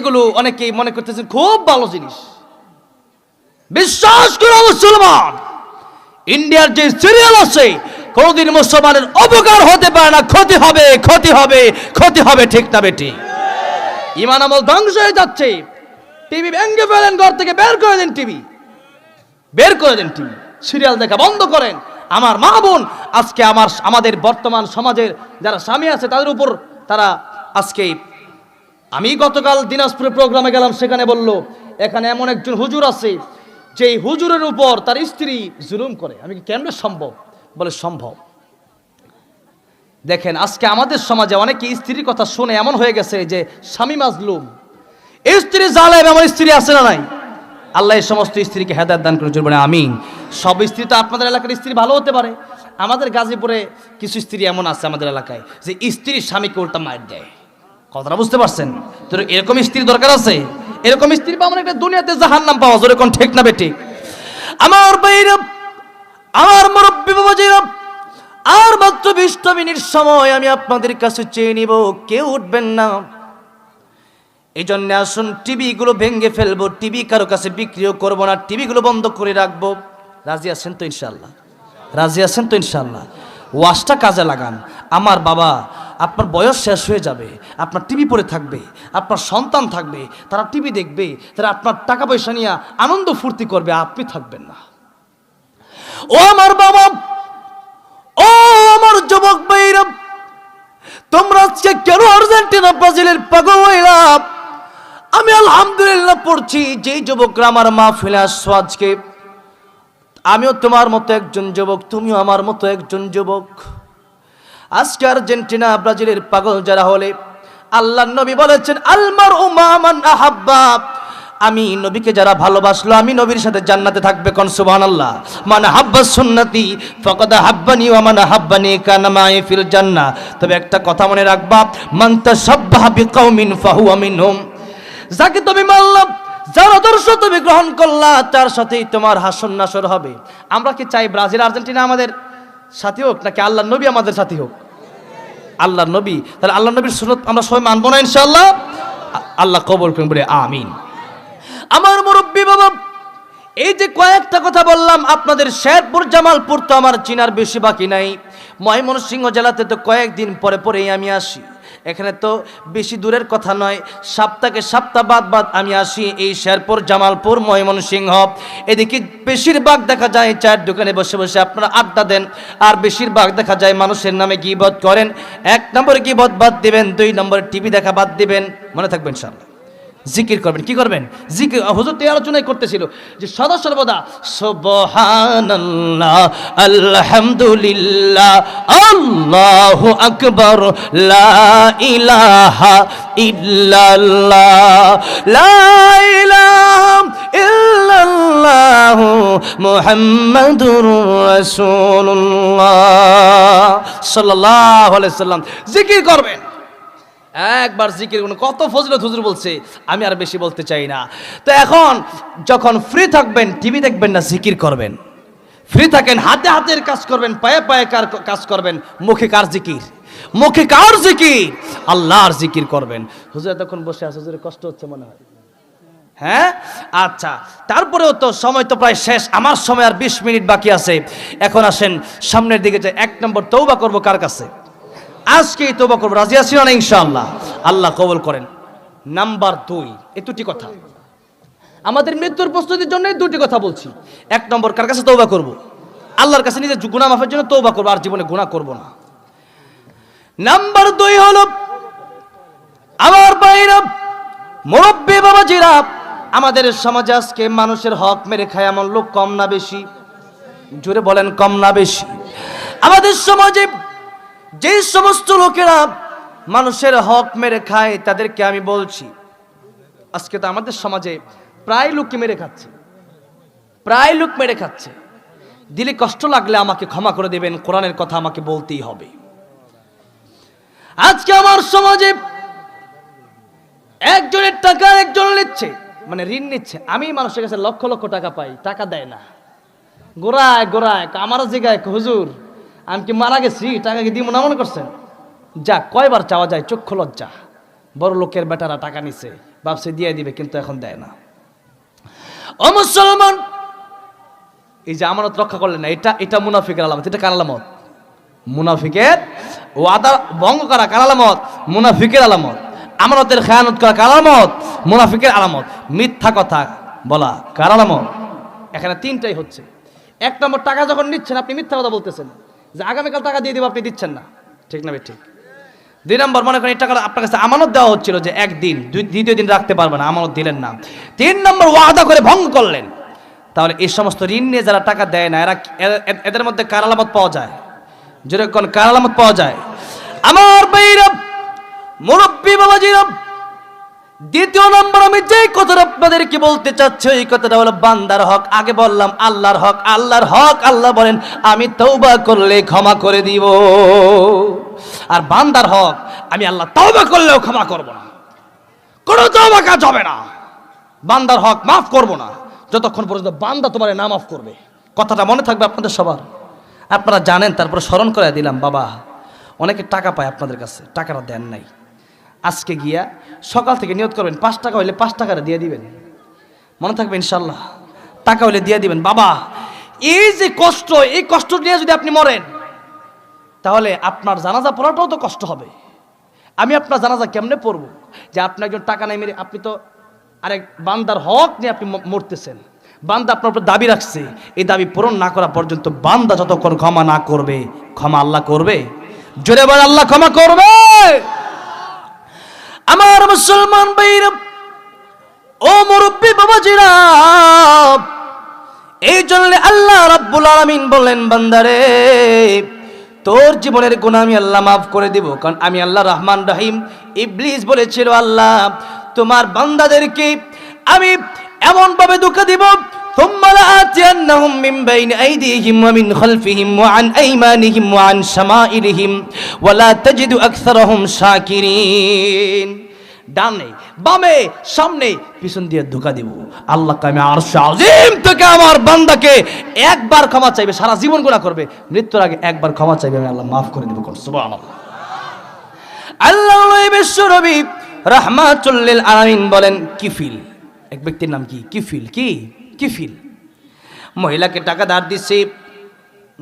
এগুলো অনেকেই মনে করতেছেন খুব ভালো জিনিস। বিশ্বাস করো মুসলমান, ইন্ডিয়ার যে সিরিয়াল আছে, কোনদিন মুসলমানের অপকার হতে পারে না, ক্ষতি হবে ক্ষতি হবে ক্ষতি হবে ঠিক না বেটি। ইমান আমল ধ্বংস হয়ে যাচ্ছে। টিভি ভেঙে ফেলেন, ঘর থেকে বের করে দেন টিভি বের করে দেন টিভি সিরিয়াল দেখা বন্ধ করেন। আমার মা বোন, আজকে আমার, আমাদের বর্তমান সমাজের যারা স্বামী আছে, তাদের উপর তারা আজকে আমি গতকাল দিনাজপুরে প্রোগ্রামে গেলাম, সেখানে বলল, এখানে এমন একজন হুজুর আছে যে হুজুরের উপর তার স্ত্রী জুলুম করে। আমি কি, কেমনে সম্ভব? বলে, সম্ভব। দেখেন, আজকে আমাদের সমাজে অনেকে স্ত্রীর কথা শুনে এমন হয়ে গেছে যে স্বামী মাজলুম। স্ত্রী জালেম আমার স্ত্রী আছে না নাই? আল্লাহ এই সমস্ত স্ত্রীকে হেদায়ত দান করে জুড়বে আমিন। সব স্ত্রী তো আপনাদের এলাকার স্ত্রী, ভালো হতে পারে। আমাদের গাজীপুরে কিছু স্ত্রী এমন আছে আমাদের এলাকায়, যে স্ত্রী স্বামীকে উল্টা মার দেয়। কথাটা বুঝতে পারছেন? তোর এরকম স্ত্রী দরকার আছে? এরকম স্ত্রী পাওয়া মানে একটা দুনিয়াতে জাহান নাম পাওয়া যেরকম ঠিক না বেটি আমার বাইরে আমার মুরব্বী বাবাজিরা আর মাত্র বিশটা মিনিট সময় আমি আপনাদের কাছে চেয়ে নিব, কেউ উঠবেন না। এই জন্য আসুন, টিভিগুলো ভেঙে ফেলব, টিভি কারও কাছে বিক্রিও করব না, টিভিগুলো বন্ধ করে রাখব। রাজি আছেন তো ইনশাল্লাহ রাজি আছেন তো ইনশাল্লাহ ওয়াশটা কাজে লাগান। আমার বাবা আপনার বয়স শেষ হয়ে যাবে, আপনার টিভি পড়ে থাকবে, আপনার সন্তান থাকবে, তারা টিভি দেখবে, তারা আপনার টাকা পয়সা নিয়ে আনন্দ ফুর্তি করবে, আপনি থাকবেন না। ও আমার বাবা, ও আমার যুবক ভাইরা, তোমরা আজকে কেন আর্জেন্টিনা, ব্রাজিলের পাগল হইলা? আমি আলহামদুলিল্লাহ পড়ছি, যেই যুবকরা আমার মা ফেলে আসছো আজকে, আমিও তোমার মতো একজন যুবক, তুমিও আমার মতো একজন যুবক। আজকে আর্জেন্টিনা, ব্রাজিলের পাগল যারা হলে, আল্লাহ নবী বলেছেন আলমার উমামান আহাব্বা। আমি নবীকে যারা ভালোবাসলো, আমি নবীর সাথে জান্নাতে থাকবে কোন? সুবহানাল্লাহ। মানে হাব্বা সুন্নতি, ফাকাদ হাব্বানি ওয়া মান হাব্বানি কানা মাই ফিল জান্নাহ। তবে একটা কথা মনে রাখবা, মান তাসাব্বাহা বিকাউমিন ফাহুয়া মিনহুম। যাকে তুমি মানলাম, যার আদর্শ তুমি গ্রহণ করলা, তার সাথেই তোমার হাসন নাসর হবে। আমরা কি চাই ব্রাজিল, আর্জেন্টিনা আমাদের? সাথী হোক, নাকি আল্লাহ নবী আমাদের সাথী হোক? আল্লাহ নবী, তাহলে আল্লাহ নবীর সুনত আমরা সবাই মানবো না ইনশাল্লাহ আল্লাহ কবর করেন, বলে আমিন। আমার মুরব্বী বাবা, এই যে কয়েকটা কথা বললাম, আপনাদের শেরপুর, জামালপুর তো আমার চিনার বেশি বাকি নাই। ময়মনসিংহ জেলাতে তো কয়েকদিন পরে পরেই আমি আসি। এখানে তো বেশি দূরের কথা নয়। সপ্তাহে সপ্তাহ বাদ বাদ আমি আসি এই শেরপুর, জামালপুর, ময়মনসিংহ। এদিকে বেশিরভাগ দেখা যায় চায়ের দোকানে বসে বসে আপনারা আড্ডা দেন। আর বেশিরভাগ দেখা যায় মানুষের নামে গিবত করেন। এক নম্বর গিবত বাদ দিবেন, দুই নম্বর টিভি দেখা বাদ দিবেন। মনে থাকবেন সামনে জিকির করবেন। কি করবেন? জিকির, হুজুর তো আলোচনাই করতেছিল যে সদা সর্বদা সুবহানাল্লাহ, আলহামদুলিল্লাহ, আল্লাহু আকবার, লা ইলাহা ইল্লাল্লাহ, লা ইলাহা ইল্লাল্লাহ মুহাম্মাদুর রাসূলুল্লাহ সাল্লাল্লাহু আলাইহি সাল্লাম। জিকির করবেন। একবার জিকির করুন। কত ফজলত হুজুর বলছে, আমি আর বেশি বলতে চাই না। তো এখন যখন ফ্রি থাকবেন টিভি দেখবেন না, জিকির করবেন। ফ্রি থাকেন, হাতে হাতের কাজ করবেন, পায়ে পায়ে কার কাজ করবেন, মুখে কার জিকির? মুখে কার জিকির? আল্লাহর জিকির করবেন। হুজুর এতক্ষণ বসে আছে, হুজুরের কষ্ট হচ্ছে মনে হয়। হ্যাঁ? আচ্ছা তারপরেও তো সময় তো প্রায় শেষ, আমার সময় আর বিশ মিনিট বাকি আছে। এখন আসেন, সামনের দিকে যে এক নম্বর তৌবা করব কার কাছে? আজকেই তৌবা করব। রাজি আছি না ইনশাআল্লাহ? আল্লাহ কবল করেন। নাম্বার দুই, এই দুটি কথা। আমাদের মৃত্যুর প্রস্তুতির জন্য দুটি কথা বলছি। এক নম্বর, কার কাছে তৌবা করব? আল্লাহর কাছে নিজের গুণা মাফের জন্য তৌবা করব, আর জীবনে গুণা করব না। নাম্বার দুই হলো, আমার বাইরা মুরব্বী বাবাজিরা, আমাদের সমাজে আজকে মানুষের হক মেরে খায় এমন লোক কম না বেশি। জোরে বলেন, কম না বেশি। আমাদের সমাজে যে সমস্ত লোকেরা মানুষের হক মেরে খায়, তাদেরকে আমি বলছি, আজকে তো আমাদের সমাজে প্রায় লোককে মেরে খাচ্ছে। প্রায় লোক মেরে খাচ্ছে। দিলে কষ্ট লাগলে আমাকে ক্ষমা করে দেবেন, কোরআনের কথা আমাকে বলতেই হবে। আজকে আমার সমাজে একজনের টাকা একজন নিচ্ছে মানে ঋণ নিচ্ছে। আমি মানুষের কাছে লক্ষ লক্ষ টাকা পাই, টাকা দেয় না। গোড়ায় গোড়ায় আমারও জায়গায়, হুজুর। আমি কি মারা গেছি? টাকা কি দিব না মনে করছেন? যা, কয়বার চাওয়া যায়, চক্ষু লজ্জা। বড় লোকের বেটারা টাকা নিছে ভাবছে দিয়ে দিবে, কিন্তু এখন দেয় না। ও মুসলমান, এই যে আমানত রক্ষা করলেন না, এটা এটা মুনাফিকের আলামত, এটা কার আলামত? মুনাফিকের ওয়াদা ভঙ্গ করা কার আলামত? মুনাফিকের আলামত। আমানতের খেয়ানত করা কার আলামত? মুনাফিকের আলামত। মিথ্যা কথা বলা কার আলামত? এখানে তিনটাই হচ্ছে। এক নম্বর, টাকা যখন নিচ্ছেন, আপনি মিথ্যা কথা বলতেছেন। যে আগামীকাল টাকা দিয়ে দিব, আপনি দিচ্ছেন না। ঠিক না ঠিক। দুই নম্বর, মনে করেন এই টাকাটা আপনার কাছে আমানত দেওয়া হচ্ছিল যে একদিন দ্বিতীয় দিন রাখতে পারবে না, আমানত দিলেন না। তিন নম্বর, ওয়াদা করে ভঙ্গ করলেন। তাহলে এই সমস্ত ঋণ নিয়ে যারা টাকা দেয় না, এরা এদের মধ্যে কার আলামত পাওয়া যায়? যেরকম কার আলামত পাওয়া যায়? আমার বৈরব মুরব্বী বাবাজিরব দ্বিতীয় নম্বর আমি যে কথাটা আপনাদেরকে বলতে চাচ্ছি, এই কথাটা হলো বান্দার হক। আগে বললাম, আল্লাহর হক। আল্লাহর হক, আল্লাহ বলেন, আমি তৌবা করলে ক্ষমা করে দিব। আর বান্দার হক, আমি আল্লাহ তৌবা করলেও ক্ষমা করব না। কোনো তৌবা কাজ হবে না। বান্দার হক মাফ করব না। যতক্ষণ পর্যন্ত বান্দা তোমার না মাফ করবে। কথাটা মনে থাকবে আপনাদের সবার। আপনারা জানেন, তারপরে স্মরণ করে দিলাম, বাবা, অনেকে টাকা পায় আপনাদের কাছে, টাকাটা দেন নাই। আজকে গিয়া সকাল থেকে নিয়ত করবেন, পাঁচ টাকা হইলে পাঁচ টাকাটা দিয়ে দিবেন। মনে থাকবে ইনশাল্লাহ টাকা হইলে দিয়ে দিবেন। বাবা, এই যে কষ্ট, এই কষ্ট নিয়ে যদি আপনি মরেন, তাহলে আপনার জানাজা পড়াটাও তো কষ্ট হবে। আমি আপনার জানাজা কেমনে পড়ব? যে আপনি একজন টাকা নাই মেরে আপনি তো আরেক বান্দার হক নিয়ে আপনি মরতেছেন। বান্দা আপনার উপর দাবি রাখছে। এই দাবি পূরণ না করা পর্যন্ত বান্দা যতক্ষণ ক্ষমা না করবে, ক্ষমা আল্লাহ করবে। জোরে বলে আল্লাহ ক্ষমা করবে। আমার মুসলমান ভাইরা, ও মুরব্বী বাবাজিরা, এই জন্য আল্লাহ রাব্বুল আলামিন বললেন, বান্দারে, তোর জীবনের গুণ আমি আল্লাহ মাফ করে দিব, কারণ আমি আল্লাহ রহমান রহিম। ইবলিস বলেছিল, আল্লাহ, তোমার বান্দাদেরকে আমি এমন ভাবে দুঃখ দিব ثم لآتينهم من بين أيديهم ومن خلفهم وعن أيمانهم وعن شمائلهم ولا تجد أكثرهم شاكرين ডানে বামে সামনে পিছন দিয়ে ধোকা দিব আল্লাহকে আমি আর আজিম থেকে আমার বান্দাকে একবার ক্ষমা চাইবে সারা জীবন গুণা করবে মৃত্যুর আগে একবার ক্ষমা চাইবে আমি আল্লাহ মাফ করে দিব সুবহানাল্লাহ আল্লাহ বিশ্বরবি রাহমাতুল্লিল আলামিন বলেন কিফিল এক ব্যক্তির নাম কি কিফিল কি কিফিল। মহিলাকে টাকা ধার দিচ্ছে,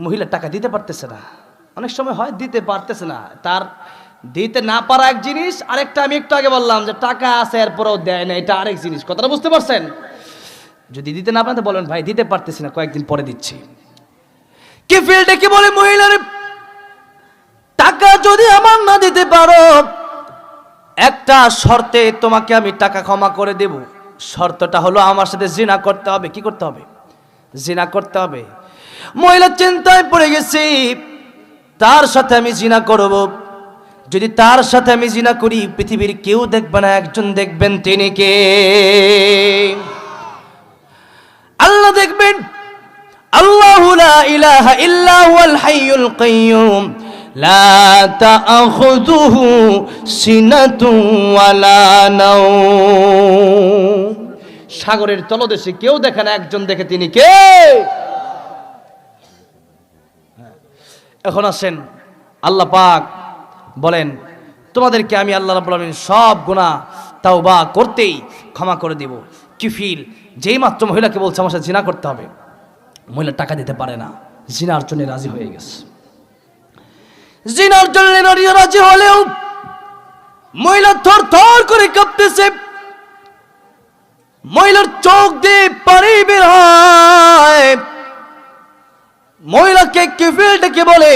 মহিলা টাকা দিতে পারতেছে না। অনেক সময় হয় দিতে পারতেছে না। তার দিতে না পারা এক জিনিস, আরেকটা আমি একটু আগে বললাম যে টাকা আছে, এরপরেও দেয় না, এটা আরেক জিনিস। কথাটা বুঝতে পারছেন? যদি দিতে না পারেন বলেন, ভাই, দিতে পারতেছি না, কয়েকদিন পরে দিচ্ছি। কিফিল ডেকে বলে? মহিলার টাকা যদি আমার না দিতে পারো, একটা শর্তে তোমাকে আমি টাকা ক্ষমা করে দেব। শর্তটা হলো আমার সাথে জিনা করতে হবে। কি করতে হবে? জিনা করতে হবে। মহিলা চিন্তায় পড়ে গেছি, তার সাথে আমি জিনা করব। যদি তার সাথে আমি জিনা করি, পৃথিবীর কেউ দেখবে না, একজন দেখবেন তিনি কে? আল্লাহ দেখবেন। আল্লাহ ইলাহা ইল্লা হুয়াল হাইয়ুল কাইয়ুম। লা তাআখুযুহু সিনাতুন ওয়ালা নাওম। সাগরের তলদেশে কেউ দেখে না, একজন দেখে তিনি কে? এখন আসেন, আল্লাহ পাক বলেন, তোমাদেরকে আমি আল্লাহ রাব্বুল আলামিন সব গুনাহ তাওবা করতেই ক্ষমা করে দিব। কিফিল যেই মাত্র মহিলাকে বলছে, আমার সাথে জিনা করতে হবে। মহিলা টাকা দিতে পারে না। জিনার জন্য রাজি হয়ে গেছে। জিনার জন্য নারীও রাজি হলেও মহিলা থর থর করে কাঁপতেছে। মহিলার চোখ দিয়ে পানি বের মহিলাকে কিফিল ডেকে বলে,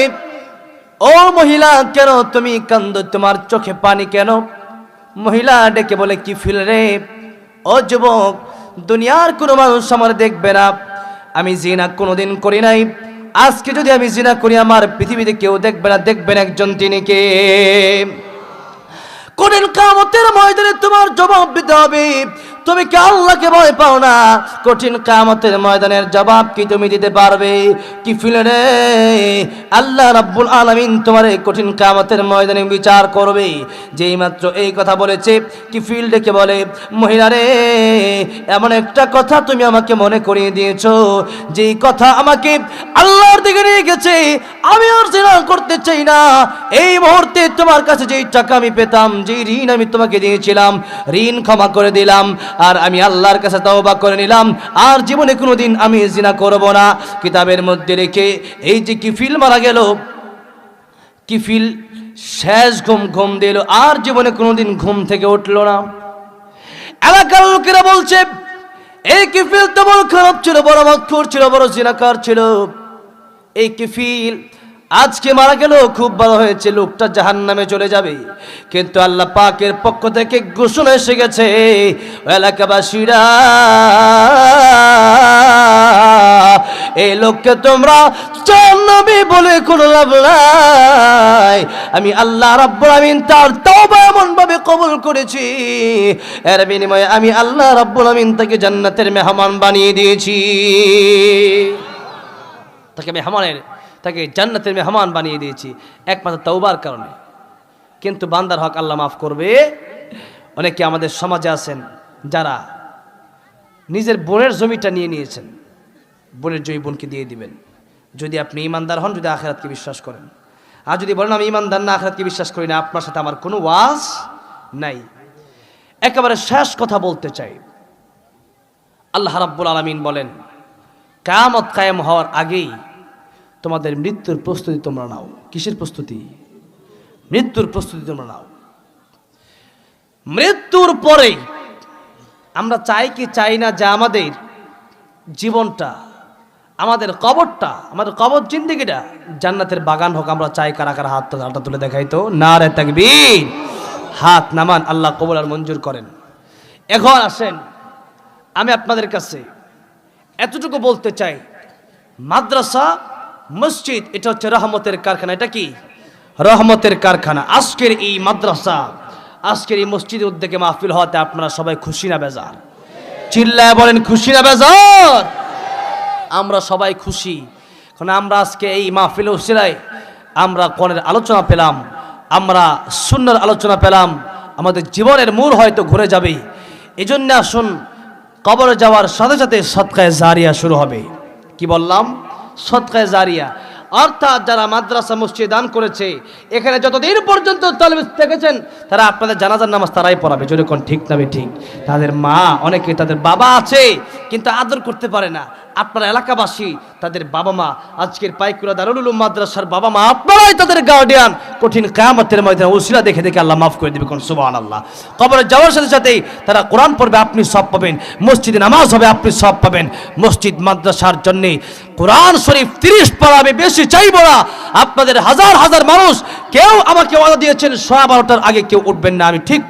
ও মহিলা, কেন তুমি কান্দ তোমার চোখে পানি কেন? মহিলা ডেকে বলে, কি ফিল রে? ও যুবক, দুনিয়ার কোনো মানুষ আমার দেখবে না। আমি জিনা কোনোদিন করি নাই। আজকে যদি আমি জিনা করি, আমার পৃথিবীতে কেউ দেখবে না দেখবেন একজন তিনি কে? কোন কামতের ময়দানে তোমার জবাব দিতে হবে। তুমি কি আল্লাহকে ভয় পাও না? কঠিন কামতের ময়দানের জবাব কি তুমি দিতে পারবে? কি ফিলে রে? আল্লাহ রাব্বুল আলামিন তোমার এই কঠিন কামতের ময়দানে বিচার করবে। যেই মাত্র এই কথা বলেছে, কি ফিল ডেকে বলে, মহিলা রে, এমন একটা কথা তুমি আমাকে মনে করিয়ে দিয়েছ। যেই কথা আমাকে আল্লাহর দিকে নিয়ে গেছে, আমি আর জেনা করতে চাই না। এই মুহূর্তে তোমার কাছে যেই টাকা আমি পেতাম, যেই ঋণ আমি তোমাকে দিয়েছিলাম, ঋণ ক্ষমা করে দিলাম। আর আমি আল্লাহর কাছে তওবা করে নিলাম। আর জীবনে কোনোদিন আমি জিনা করব না। কিতাবের মধ্যে রেখে এই যে কিফিল মারা গেল, কিফিল শেষ ঘুম ঘুম দিল, আর জীবনে কোনোদিন ঘুম থেকে উঠল না। এলাকার লোকেরা বলছে, এই কিফিল তো বড় খারাপ ছিল, বড় মক্ষর ছিল, বড় জিনাকার ছিল। এই কিফিল আজকে মারা গেল, খুব ভালো হয়েছে, লোকটা জাহান নামে চলে যাবে। কিন্তু আল্লাহ পাকের পক্ষ থেকে ঘোষণা এসে গেছে, এলাকাবাসীরা এই লোককে তোমরা জান্নাবি বলে কোনো লাভ নাই। আমি আল্লাহ রাব্বুল আমিন তার তওবা এমন ভাবে কবুল করেছি। এর বিনিময়ে আমি আল্লাহ রাব্বুল আমিন তাকে জান্নাতের মেহমান বানিয়ে দিয়েছি। তাকে মেহমানের তাকে জান্নাতের মেহমান বানিয়ে দিয়েছি, একমাত্র তৌবার কারণে। কিন্তু বান্দার হক আল্লাহ মাফ করবে। অনেকে আমাদের সমাজে আছেন যারা নিজের বোনের জমিটা নিয়ে নিয়েছেন। বোনের জমি বোনকে দিয়ে দিবেন। যদি আপনি ইমানদার হন, যদি আখেরাতকে বিশ্বাস করেন। আর যদি বলেন, আমি ইমানদার না, আখেরাতকে বিশ্বাস করি না, আপনার সাথে আমার কোনো ওয়াজ নাই। একেবারে শেষ কথা বলতে চাই। আল্লাহ রাব্বুল আলমিন বলেন কামত কায়েম হওয়ার আগেই তোমাদের মৃত্যুর প্রস্তুতি তোমরা নাও। কিসের প্রস্তুতি? মৃত্যুর প্রস্তুতি তোমরা নাও। মৃত্যুর পরে আমরা চাই কি চাই না যে আমাদের জীবনটা, আমাদের কবরটা, আমাদের কবর জিন্দিগিটা জান্নাতের বাগান হোক, আমরা চাই কারা কারা হাত হাতটা তুলে দেখাই তো না রে তাকবীর। হাত নামান আল্লাহ কবর আর মঞ্জুর করেন। এখন আসেন, আমি আপনাদের কাছে এতটুকু বলতে চাই, মাদ্রাসা মসজিদ, এটা হচ্ছে রহমতের কারখানা। এটা কি? রহমতের কারখানা। আজকের এই মাদ্রাসা, আজকের এই মসজিদের উদ্যোগে মাহফিল হওয়াতে আপনারা সবাই খুশি না বেজার? চিল্লায় বলেন, খুশি না বেজার? আমরা সবাই খুশি। কারণ আমরা আজকে এই মাহফিল উসিলায় আমরা কোনের আলোচনা পেলাম, আমরা সুন্দর আলোচনা পেলাম, আমাদের জীবনের মূল হয়তো ঘুরে যাবে। এই জন্য আসুন, কবরে যাওয়ার সাথে সাথে সৎকায় জারিয়া শুরু হবে। কি বললাম? সৎকায় জারিয়া। অর্থাৎ যারা মাদ্রাসা মসজিদ দান করেছে, এখানে যতদিন পর্যন্ত তালিম থেকেছেন, তারা আপনাদের জানাজার নামাজ তারাই পড়াবে। যদি কোন ঠিক নামে ঠিক। তাদের মা, অনেকে তাদের বাবা আছে, কিন্তু আদর করতে পারে না। আপনার এলাকাবাসী, তাদের বাবা মা আজকের পাইকুলা দারুল মাদ্রাসার বাবা মা আপনারাই তাদের গার্ডিয়ান কঠিন কায়ামতের ময়দানে ওসিলা দেখে দেখে আল্লাহ মাফ করে দেবে কোন সুবাহ আল্লাহ কবরে যাওয়ার সাথে সাথেই তারা কোরআন পড়বে, আপনি সব পাবেন। মসজিদে নামাজ হবে, আপনি সব পাবেন। মসজিদ মাদ্রাসার জন্যে কোরআন শরীফ তিরিশ পড়া আমি বেশি চাইব না। আপনাদের হাজার হাজার মানুষ, কেউ আমাকে ওয়াদা দিয়েছেন, সোয়া বারোটার আগে কেউ উঠবেন না, আমি ঠিক